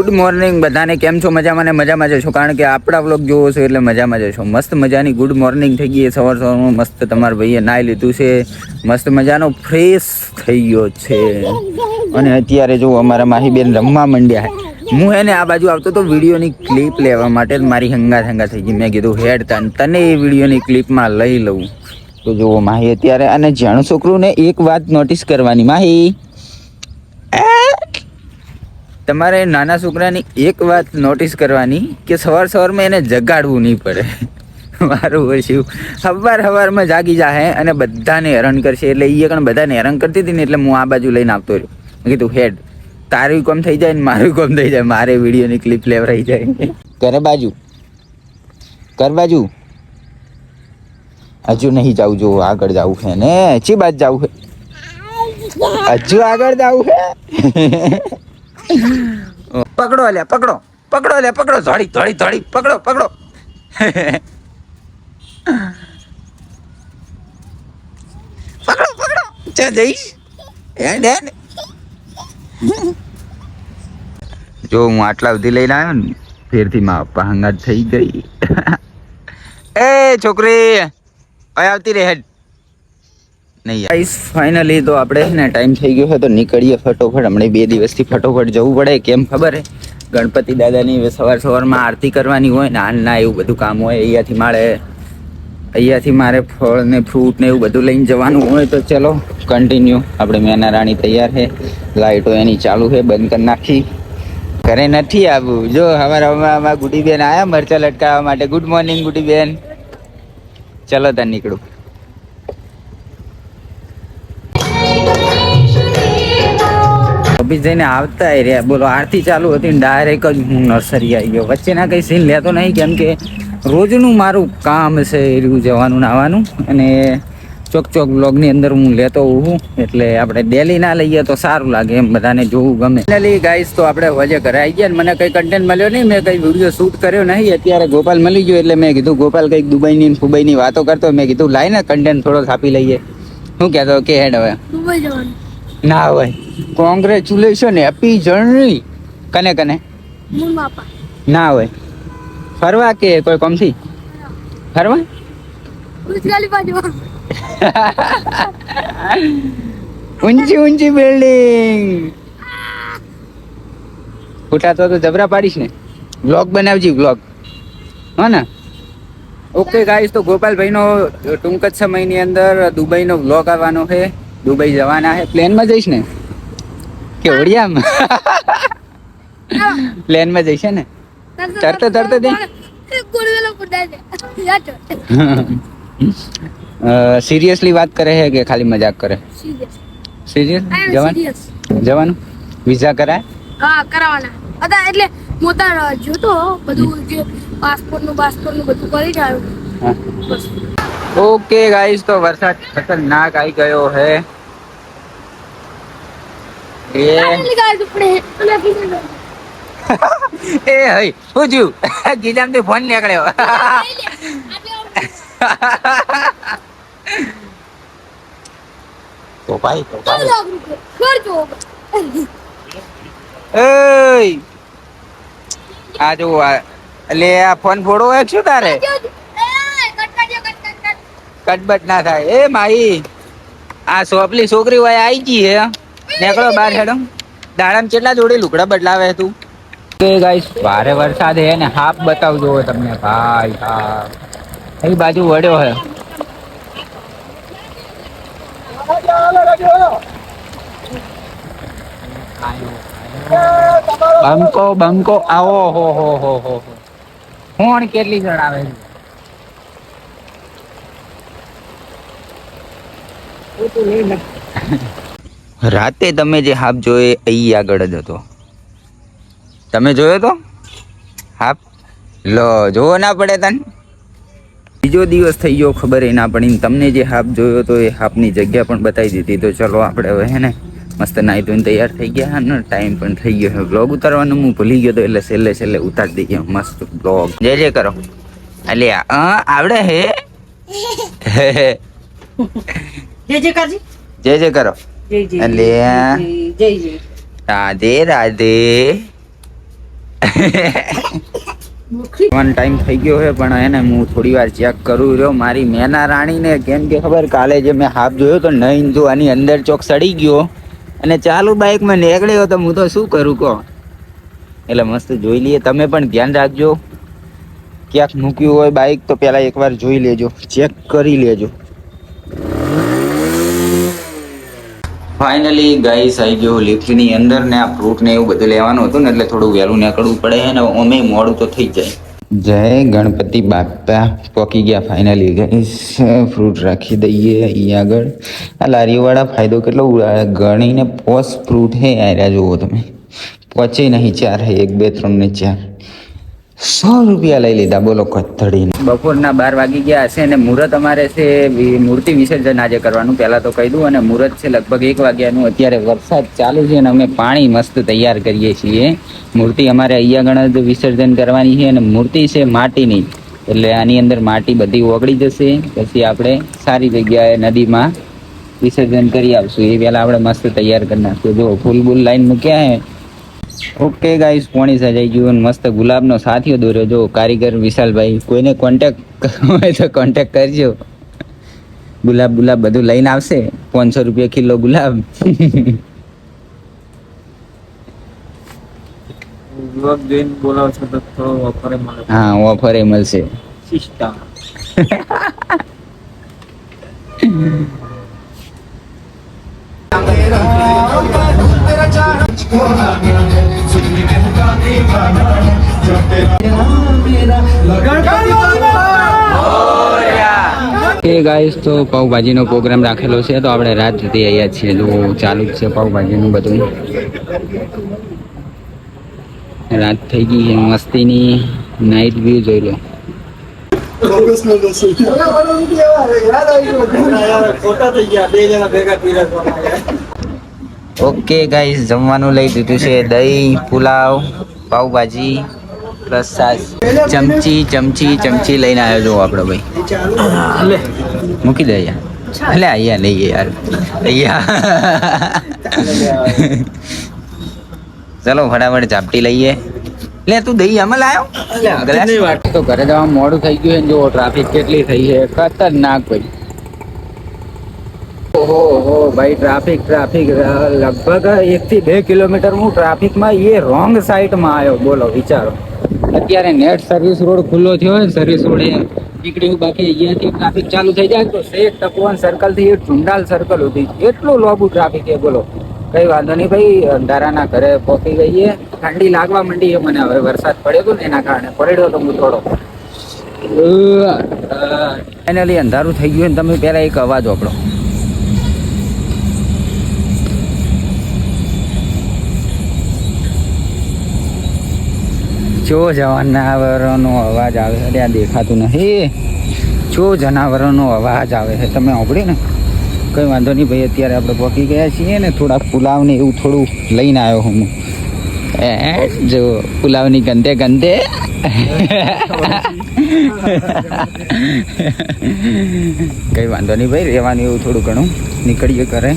Good morning બધાને કેમ છો? મજામાં ને મજામાં જશો? કારણ કે આપણા વ્લોગ જોવો છો એટલે મજામાં જશો. મસ્ત મજાની ગુડ મોર્નિંગ થઈ ગઈ સવાર સવારમાં મસ્ત તમારા ભાઈએ નાહી લીધું છે. મસ્ત મજાનો ફ્રેશ થઈ ગયો છે. અને અત્યારે જો અમારા માહીબેન રમવા માંડ્યા છે. હું એને આ બાજુ આવતો તો વિડીયોની ક્લિપ લેવા માટે મારી હંગા હંગા થઈ ગઈ. મેં કીધું, હેડ તન, તને એ વિડીયોની ક્લિપમાં લઈ લઉં. તો જુઓ, માહી અત્યારે, અને જાણ છોકરું ને એક વાત નોટિસ કરવાની. માહી! તમારે નાના છોકરાની એક વાત નોટિસ કરવાની કે સવાર સવારમાં એને જગાડવું નહીં પડે. મારું ઓછું. સવાર સવારમાં જાગી જાહે અને બધાને હેરાન કરશે. એટલે એ કણ બધાને હેરાન કરતી હતી ને એટલે હું આ બાજુ લઈને આવતો રહ્યો. મેં કીધું, હેડ, તારું કોમ થઈ જાય ને મારું કોમ થઈ જાય. મારે વિડીયોની ક્લિપ લેવરાઈ જાય. કર બાજુ. કર બાજુ. હજુ નહીં જાવું જો આગળ જવું છે ને. ચી બાજ જવું છે. હજુ આગળ જવું છે. પકડો અલ્યા પકડો. પકડો અલ્યા પકડો. ધોડી ધોડી ધોડી પકડો પકડો. પકડો પકડો. ચા જઈશ? જો હું આટલા સુધી લઈને આવ્યો ને ફેરથી માં પહંગા થઈ ગઈ. એ છોકરી અહીં આવતી રે હેડ. નહીં ગાઈસ ફાઇનલી તો આપણે છે ને ટાઈમ થઈ ગયો છે, તો નીકળીએ ફટોફટ. હમણાં બે દિવસથી ફટોફટ જવું પડે, કેમ ખબર હે? ગણપતિ દાદાની સવાર સવારમાં આરતી કરવાની હોય ને, આના એવું બધું કામ હોય, અહીંયાથી મારે અહીંયાથી મારે ફળ ને ફ્રૂટ ને એવું બધું લઈને જવાનું હોય, તો ચલો કન્ટિન્યુ આપણે મેના રાણી તૈયાર છે લાઇટો એની ચાલુ છે, બંધ કરી નાખી. ઘરે નથી આવવું જો હવાર અમારા ગુડીબેન આવ્યા મરચા લટકાવવા માટે. ગુડ મોર્નિંગ ગુડીબેન ચલો, ત્યાં નીકળું. ઓફિસ જઈને આવતા રહ્યા. બોલો, આરતી ચાલુ હતી ને ડાયરેક્ટ જ હું નર્સરી આવી ગયો. વચ્ચેના કંઈ સીન લેતો નહીં, કેમ કે રોજનું મારું કામ છે એ રહ્યું જવાનું આવવાનું. અને ચોક ચોક બ્લોગની અંદર હું લેતો હોઉં. એટલે આપણે ડેલી ના લઈએ તો સારું લાગે, એમ બધાને જોવું ગમે. ફાઇનલી ગાઈસ તો આપણે વજે ઘરે આવી ગયા મને કંઈ કન્ટેન્ટ મળ્યો નહીં, મેં કંઈ વીડિયો શૂટ કર્યો નહીં. અત્યારે ગોપાલ મળી ગયો, એટલે મેં કીધું, ગોપાલ, કંઈક દુબઈની ફુબઈની વાતો કરતો મેં કીધું લાઈને કન્ટેન્ટ થોડો છાપી લઈએ. શું કહેતો કે હેડ હવે. દુબઈ જવાનું. ના હોય. કોંગ્રેચ્યુલેશન હેપી જર્ની કને કને? ના હોય. ફરવા કે કોઈ કોમથી? ફરવા? ઊંચી ઊંચી બિલ્ડિંગ ફૂટા તો જબરા પાડીશ ને. વ્લોગ બનાવજી વ્લોગ હો ને? ઓકે ગાઈસ તો ગોપાલભાઈનો ટૂંક જ સમયની અંદર દુબઈનો વ્લોગ આવવાનો છે. દુબઈ જવાના પ્લેન પ્લેનમાં જઈશ ને? કે ઓડિયામાં? પ્લેનમાં જઈશ ને? તરતો તરતો દે. સિરિયસલી વાત કરે છે કે ખાલી મજાક કરે? સિરિયસ જવાનું? જવાનું? વિઝા કરાય? હા કરાવવાના. હતા એટલે મોતા જોતો બધું જે પાસપોર્ટનું પાસપોર્ટનું બધું કરી જાય હા. બસ. ઓકે ગાઈસ તો વરસાદ ખતરનાક આવી ગયો હે. એ. હઈ જ્યું ગીજામથી ફોન નીકળ્યો. તો ભાઈ તો એય આ જો લે એટલે આ ફોન ફોડો એક શું તારે? કટબટ ના થાય. એ માઈ આ સોપલી છોકરી હોય આવી ગઈ હે. નીકળો બહાર હેડો. દાડામ કેટલા જોડે લુગડા બદલાવે તું? કે ગાઈસ ભારે વરસાદ હે ને હાફ બતાવજો તમને. ભાઈ હા એ બાજુ વડ્યો હે. બંકો બંકો આવો હો હો હો હો હો. કોણ કેટલી આવે છે? રાતે તમે જે હાફ જોયો અહીં આગળ જ હતો. તમે જોયો તો? હાફ લો જોવો ના પડે તને. બીજો દિવસ થઈ ગયો ખબર એ ના પડી તમને જે હાફ જોયો તો એ હાફની જગ્યા પણ બતાવી દીધી. તો ચલો આપણે હવે હે ને મસ્ત નાઈ ધોઈને તૈયાર થઈ ગયા અને ટાઈમ પણ થઈ ગયો છે બ્લોગ ઉતારવાનું હું ભૂલી ગયો તો એટલે છેલ્લે છેલ્લે ઉતારી દઈએ. મસ્ત બ્લોગ જે જે કરો અલ્યા અ આવડે હે? જય જયકારજી. જય જય કરો. જય જય જય જય રાધે રાધે. વન ટાઈમ થઈ ગયો છે પણ એને હું થોડી વાર ચેક કરું રહ્યો. મારી મેના રાણીને કેમ કે ખબર કાલે જે મેં હાફ જોયો તો નહીં તો આની અંદર ચોક સડી ગયો. અને ચાલુ બાઇકમાં નીકળ્યો તો હું તો શું કરું કહો? એટલે મસ્ત જોઈ લઈએ. તમે પણ ધ્યાન રાખજો. ક્યાંક મૂક્યું હોય બાઇક તો પહેલાં એકવાર જોઈ લેજો. ચેક કરી લેજો. ફાઇનલી ગાઈસ આવી ગયો લિફ્ટની અંદર ને આ ફ્રૂટ ને એવું બધું લેવાનું હતું ને એટલે થોડું વહેલું નીકળવું પડે ને અમે મોડું તો થઈ જાય. જય ગણપતિ બાપા પોકી ગયા ફાઇનલી ગાઈસ ફ્રૂટ રાખી દઈએ અહીંયા આગળ. આ લારીવાળા ફાયદો કેટલો ઉડાડે? ગણીને પોસ ફ્રૂટ હે આર્યા જુઓ તમે. પહોંચે નહીં ચાર હે, એક, બે, ત્રણ ને ચાર. સો રૂપિયા લઈ લીધા, બોલો કથળીને બપોરના બાર વાગી ગયા હશે અને મુહૂર્ત અમારે છે મૂર્તિ વિસર્જન આજે કરવાનું. પહેલા તો કહી દઉં, અને મુહૂર્ત છે લગભગ એક વાગ્યાનું. અત્યારે વરસાદ ચાલુ છે અને અમે પાણી મસ્ત તૈયાર કરીએ છીએ. મૂર્તિ અમારે અહીંયા ગણ વિસર્જન કરવાની છે અને મૂર્તિ છે માટીની. એટલે આની અંદર માટી બધી ઓગળી જશે. પછી આપણે સારી જગ્યાએ નદીમાં વિસર્જન કરી આપશું એ પહેલાં આપણે મસ્ત તૈયાર કરી નાખશું જો ફૂલ બુલ લાઈન મૂક્યા હે. ઓકે ગાઈસ પોણી સજાઈ ગયું મસ્ત ગુલાબનો સાથીઓ દોર્યો. જો કારીગર વિશાલભાઈ કોઈને કોન્ટેક્ટ કરવો હોય તો કોન્ટેક્ટ કરજો. ગુલાબ ગુલાબ બધું લઈને આવશે. પાંચસો રૂપિયા કિલો ગુલાબ. યુવક જોઈને બોલાવો છો તો ઓફરે મળે. હા ઓફર મળશે. સિસ્ટમ. એ ગાઈસ તો પાવભાજીનો પ્રોગ્રામ રાખેલો છે તો આપણે રાત સુધી અહીંયા છીએ. તો ચાલુ જ છે પાઉભાજીનું બધું. રાત થઈ ગઈ છે મસ્તીની નાઇટ વ્યૂ જોઈ લો. ખોટા થઈ ગયા બે જણા ભેગા પીરસવાના ઓકે ગાઈસ જમવાનું લઈ દીધું છે. દહીં પુલાવ પાઉભાજી પ્લસ સાસ ચમચી ચમચી ચમચી લઈને આવ્યો જો આપણો ભાઈ. મૂકી દે અહીંયા. એટલે અહીંયા લઈએ યાર. અહીંયા. ચલો ફટાફટ ઝાપટી લઈએ. લે તું દહીં આમાં લાયો? તો ઘરે જવા મોડું થઈ ગયું છે જો ટ્રાફિક કેટલી થઈ છે. ખતરનાક ભાઈ. ઓહો હો ભાઈ ટ્રાફિક ટ્રાફિક લગભગ એક થી બે કિલોમીટર હું ટ્રાફિકમાં એ રોંગ સાઈડમાં આવ્યો બોલો વિચારો. અત્યારે નેટ સર્વિસ રોડ ખુલ્લો થયો હોય સર્વિસ રોડ એ નીકળ્યું બાકી અહીંયાથી ટ્રાફિક ચાલુ થઈ જાય. તો શેખ તપવાન સર્કલથી એ ચુંડાલ સર્કલ સુધી. એટલું લોબુ ટ્રાફિક છે બોલો. કઈ વાંધો નહીં ભાઈ અંધારાના ઘરે પહોંચી ગઈએ ઠંડી લાગવા માંડી એ મને હવે વરસાદ પડ્યો હતો ને એના કારણે. પડ્યો તો હું થોડો. ફાઇનલી અંધારું થઈ ગયું ને તમે પહેલાં એક અવાજ વાપરો. જો જનાવરોનો અવાજ આવે છે. ત્યાં દેખાતું નથી. જો જનાવરોનો અવાજ આવે છે. તમે સાંભળ્યું ને? કંઈ વાંધો નહીં ભાઈ, અત્યારે આપણે પહોંચી ગયા છીએ ને થોડા પુલાવ ને એવું થોડું લઈને આવ્યો હું. એ, જો પુલાવની ગંદે ગંદે. કંઈ વાંધો નહીં ભાઈ, રહેવાનું એવું થોડું ઘણું. નીકળીએ કરે